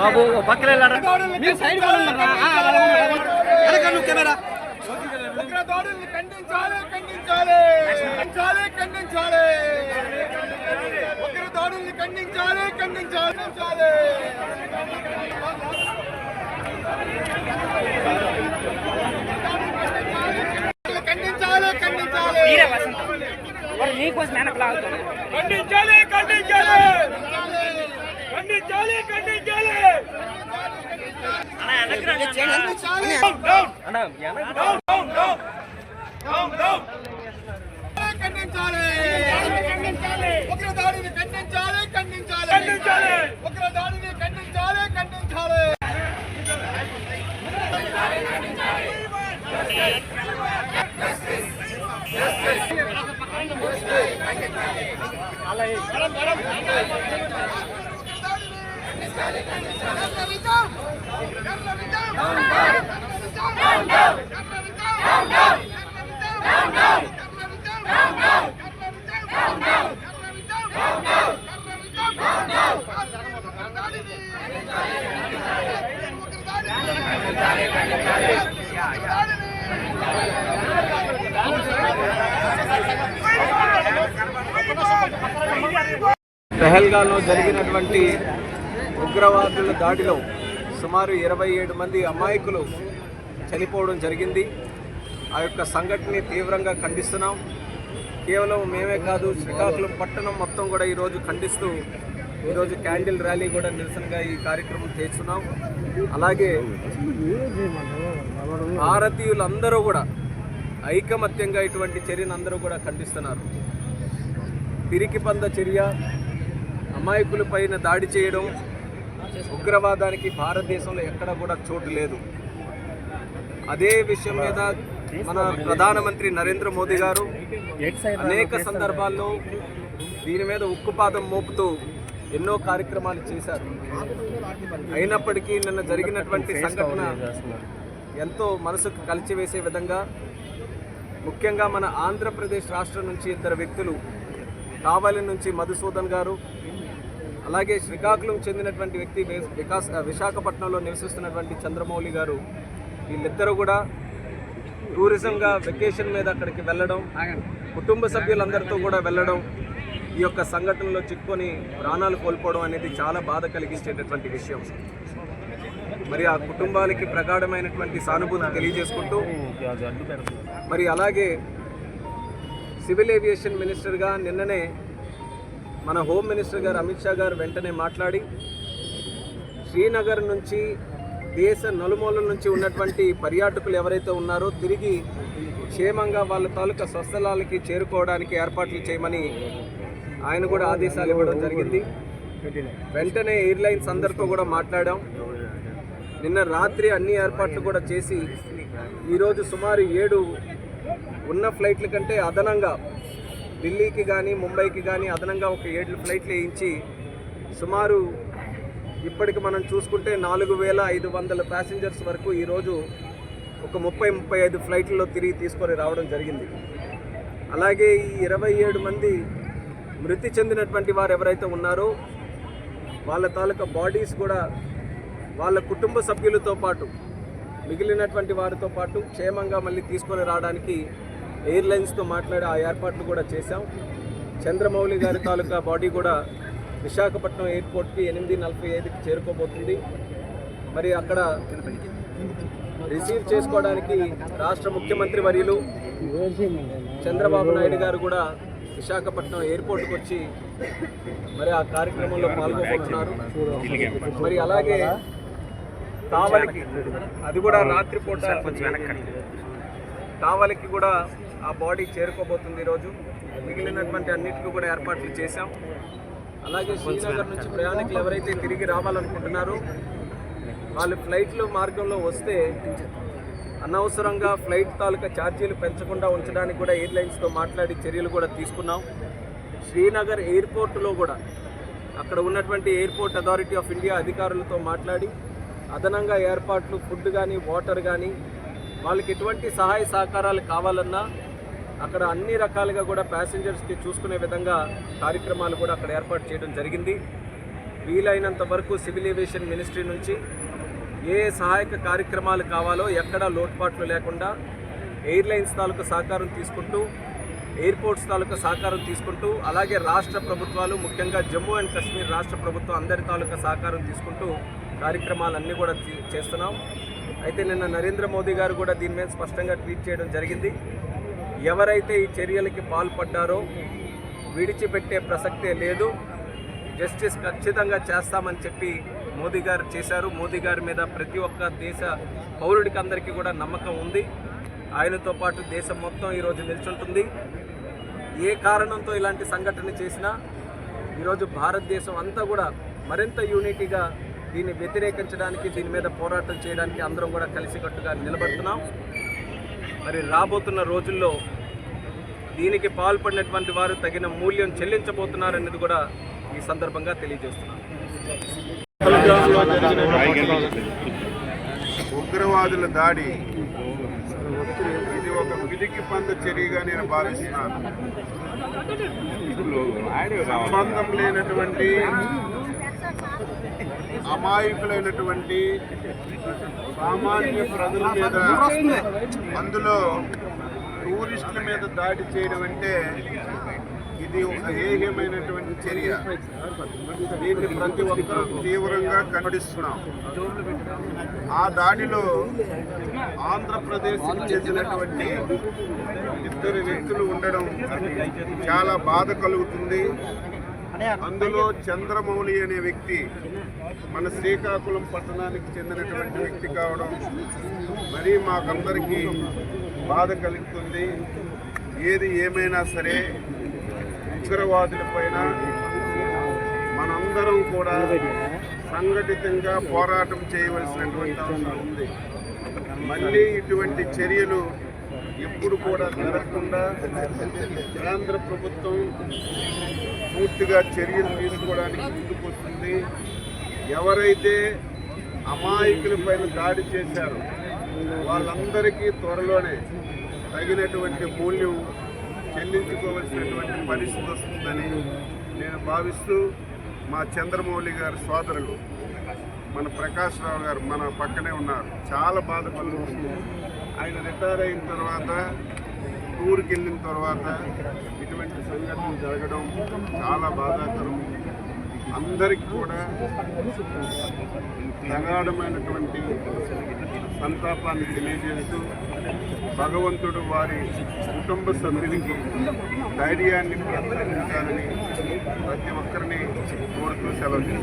బాబు పక్కన మీరు side camera ఖండించాలి ఖండించాలి ఖండించాలి ఖండించాలి ఉగ్రదాడుల్ని ఖండించాలి ఖండించాలి. ఖండించాలి ఖండించాలి ఖండించాలి నీకోసం వెనకలా అవుతుంది ఖండించాలి ఖండించాలి ఖండించాలి. ఖండించాలి అన్న ఖండించాలి ఉగ్రదాడిని ఖండించాలి ఖండించాలి ఖండించాలి ఉగ్రదాడిని పెహల్గాలో జరిగినటువంటి ఉగ్రవాదుల దాడిలో సుమారు ఇరవై ఏడు మంది అమాయకులు చనిపోవడం జరిగింది. ఆ యొక్క సంఘటనని తీవ్రంగా ఖండిస్తున్నాం. కేవలం మేమే కాదు శ్రీకాకుళం పట్టణం మొత్తం కూడా ఈరోజు ఖండిస్తూ ఈరోజు క్యాండిల్ ర్యాలీ కూడా నిరసనగా ఈ కార్యక్రమం చేస్తున్నాం. అలాగే భారతీయులందరూ కూడా ఐకమత్యంగా ఇటువంటి చర్యను అందరూ కూడా ఖండిస్తున్నారు. పిరికి పంద చర్య అమాయకుల పైన దాడి చేయడం ఉగ్రవాదానికి భారతదేశంలో ఎక్కడ కూడా చోటు లేదు. అదే విషయం మీద మన ప్రధానమంత్రి నరేంద్ర మోదీ గారు అనేక సందర్భాల్లో దీని మీద ఉక్కుపాదం మోపుతూ ఎన్నో కార్యక్రమాలు చేశారు. అయినప్పటికీ నిన్న జరిగినటువంటి సంఘటన ఎంతో మనసుకు కలిచివేసే విధంగా ముఖ్యంగా మన ఆంధ్రప్రదేశ్ రాష్ట్రం నుంచి ఇద్దరు వ్యక్తులు కావలి నుంచి మధుసూదన్ గారు అలాగే శ్రీకాకుళం చెందినటువంటి వ్యక్తి వికాస్ విశాఖపట్నంలో నివసిస్తున్నటువంటి చంద్రమౌళి గారు వీళ్ళిద్దరూ కూడా టూరిజంగా వెకేషన్ మీద అక్కడికి వెళ్ళడం కుటుంబ సభ్యులందరితో కూడా వెళ్ళడం ఈ యొక్క సంఘటనలో చిక్కుకొని ప్రాణాలు కోల్పోవడం అనేది చాలా బాధ కలిగించేటటువంటి విషయం. మరి ఆ కుటుంబాలకి ప్రగాఢమైనటువంటి సానుభూతి తెలియజేసుకుంటూ మరి అలాగే సివిల్ ఏవియేషన్ మినిస్టర్గా నిన్ననే మన హోమ్ మినిస్టర్ గారు అమిత్ షా గారు వెంటనే మాట్లాడి శ్రీనగర్ నుంచి దేశ నలుమూలల నుంచి ఉన్నటువంటి పర్యాటకులు ఎవరైతే ఉన్నారో తిరిగి క్షేమంగా వాళ్ళ తాలూకా స్వస్థలాలకి చేరుకోవడానికి ఏర్పాట్లు చేయమని ఆయన కూడా ఆదేశాలు ఇవ్వడం జరిగింది. వెంటనే ఎయిర్లైన్స్ అందరితో కూడా మాట్లాడాం. నిన్న రాత్రి అన్ని ఏర్పాట్లు కూడా చేసి ఈరోజు సుమారు ఏడు ఉన్న ఫ్లైట్ల కంటే అదనంగా ఢిల్లీకి కానీ ముంబైకి కానీ అదనంగా ఒక ఏడు ఫ్లైట్లు వేయించి సుమారు ఇప్పటికి మనం చూసుకుంటే నాలుగు వేల ఐదు వందల ప్యాసింజర్స్ వరకు ఈరోజు ఒక ముప్పై ముప్పై ఐదు ఫ్లైట్లలో తిరిగి తీసుకొని రావడం జరిగింది. అలాగే ఈ ఇరవై ఏడు మంది మృతి చెందినటువంటి వారు ఎవరైతే ఉన్నారో వాళ్ళ తాలూకా బాడీస్ కూడా వాళ్ళ కుటుంబ సభ్యులతో పాటు మిగిలినటువంటి వారితో పాటు క్షేమంగా మళ్ళీ తీసుకొని రావడానికి ఎయిర్లైన్స్తో మాట్లాడి ఆ ఏర్పాట్లు కూడా చేశాం. చంద్రమౌళి గారి తాలూకా బాడీ కూడా విశాఖపట్నం ఎయిర్పోర్ట్కి ఎనిమిది నలభై ఐదుకి చేరుకోబోతుంది. మరి అక్కడ రిసీవ్ చేసుకోవడానికి రాష్ట్ర ముఖ్యమంత్రి వర్యులు చంద్రబాబు నాయుడు గారు కూడా విశాఖపట్నం ఎయిర్పోర్ట్కి వచ్చి మరి ఆ కార్యక్రమంలో పాల్గొబోతున్నారు మరి అలాగే కావలికి అది కూడా రాత్రిపూట కావలికి కూడా ఆ బాడీ చేరుకోబోతుంది ఈరోజు. మిగిలినటువంటి అన్నిటికీ కూడా ఏర్పాట్లు చేశాం. అలాగే శ్రీనగర్ నుంచి ప్రయాణికులు ఎవరైతే తిరిగి రావాలనుకుంటున్నారో వాళ్ళు ఫ్లైట్లు మార్గంలో వస్తే అనవసరంగా ఫ్లైట్ తాలూకా ఛార్జీలు పెంచకుండా ఉంచడానికి కూడా ఎయిర్లైన్స్తో మాట్లాడి చర్యలు కూడా తీసుకున్నాం. శ్రీనగర్ ఎయిర్పోర్టులో కూడా అక్కడ ఉన్నటువంటి ఎయిర్పోర్ట్ అథారిటీ ఆఫ్ ఇండియా అధికారులతో మాట్లాడి అదనంగా ఏర్పాట్లు ఫుడ్ కానీ వాటర్ కానీ వాళ్ళకి ఎటువంటి సహాయ సహకారాలు కావాలన్నా అక్కడ అన్ని రకాలుగా కూడా ప్యాసింజర్స్కి చూసుకునే విధంగా కార్యక్రమాలు కూడా అక్కడ ఏర్పాటు చేయడం జరిగింది. వీలైనంత వరకు సివిల్ ఏవియేషన్ మినిస్ట్రీ నుంచి ఏ సహాయక కార్యక్రమాలు కావాలో ఎక్కడా లోటుపాట్లు లేకుండా ఎయిర్లైన్స్ తాలూకు సహకారం తీసుకుంటూ ఎయిర్పోర్ట్స్ తాలూకా సహకారం తీసుకుంటూ అలాగే రాష్ట్ర ప్రభుత్వాలు ముఖ్యంగా జమ్మూ అండ్ కాశ్మీర్ రాష్ట్ర ప్రభుత్వం అందరి తాలూకా సహకారం తీసుకుంటూ కార్యక్రమాలన్నీ కూడా చేస్తున్నాం. అయితే నిన్న నరేంద్ర మోదీ గారు కూడా దీని మీద స్పష్టంగా ట్వీట్ చేయడం జరిగింది. ఎవరైతే ఈ చర్యలకి పాల్పడ్డారో విడిచిపెట్టే ప్రసక్తే లేదు. జస్టిస్ ఖచ్చితంగా చేస్తామని చెప్పి మోదీ గారు చేశారు. మోదీ గారి మీద ప్రతి ఒక్క దేశ పౌరుడికి అందరికీ కూడా నమ్మకం ఉంది. ఆయనతో పాటు దేశం మొత్తం ఈరోజు నిల్చుంటుంది. ఏ కారణంతో ఇలాంటి సంఘటన చేసినా ఈరోజు భారతదేశం అంతా కూడా మరింత యూనిటీగా దీన్ని వ్యతిరేకించడానికి దీని మీద పోరాటం చేయడానికి అందరం కూడా కలిసికట్టుగా నిలబడుతున్నాం. మరి రాబోతున్న రోజుల్లో దీనికి పాల్పడినటువంటి వారు తగిన మూల్యం చెల్లించబోతున్నారనేది కూడా ఈ సందర్భంగా తెలియజేస్తున్నాను. ఉగ్రవాదుల దాడి ఇది ఒక పిరికి పంద చర్యగా నేను భావిస్తున్నాను. సంబంధం లేనటువంటి అమాయకులైనటువంటి సామాన్య ప్రజల మీద అందులో టూరిస్టుల మీద దాడి చేయడం అంటే ఇది ఒక ఏహ్యమైనటువంటి చర్య. దీన్ని ప్రతి ఒక్కరూ తీవ్రంగా ఖండిస్తున్నాం. ఆ దాడిలో ఆంధ్రప్రదేశ్ చెందినటువంటి ఇద్దరు వ్యక్తులు ఉండడం చాలా బాధ కలుగుతుంది. అందులో చంద్రమౌళి అనే వ్యక్తి మన శ్రీకాకుళం పట్టణానికి చెందినటువంటి వ్యక్తి కావడం మరీ మాకందరికీ బాధ కలుగుతుంది. ఏది ఏమైనా సరే ఉగ్రవాదుల పైన మనందరం కూడా సంఘటితంగా పోరాటం చేయవలసినటువంటి అవసరం ఉంది. మళ్ళీ ఇటువంటి చర్యలు ఎప్పుడు కూడా జరగకుండా కేంద్ర ప్రభుత్వం పూర్తిగా చర్యలు తీసుకోవడానికి ముందుకు వస్తుంది ఎవరైతే అమాయకుల పైన దాడి చేశారో వాళ్ళందరికీ త్వరలోనే తగినటువంటి మూల్యం చెల్లించుకోవలసినటువంటి పరిస్థితి వస్తుందని నేను భావిస్తూ మా చంద్రమౌళి గారి సోదరులు మన ప్రకాష్ రావు గారు మన పక్కనే ఉన్నారు. చాలా బాధపడుతుంది ఆయన రిటైర్ అయిన తర్వాత టూర్కి వెళ్ళిన తర్వాత ఇటువంటి సంఘటనలు జరగడం చాలా బాధాకరం. అందరికీ కూడా ప్రగాఢమైనటువంటి సంతాపాన్ని తెలియజేస్తూ భగవంతుడు వారి కుటుంబ సభ్యునికి ధైర్యాన్ని ప్రసాదించాలని ప్రతి ఒక్కరిని కోరుతూ సెలవు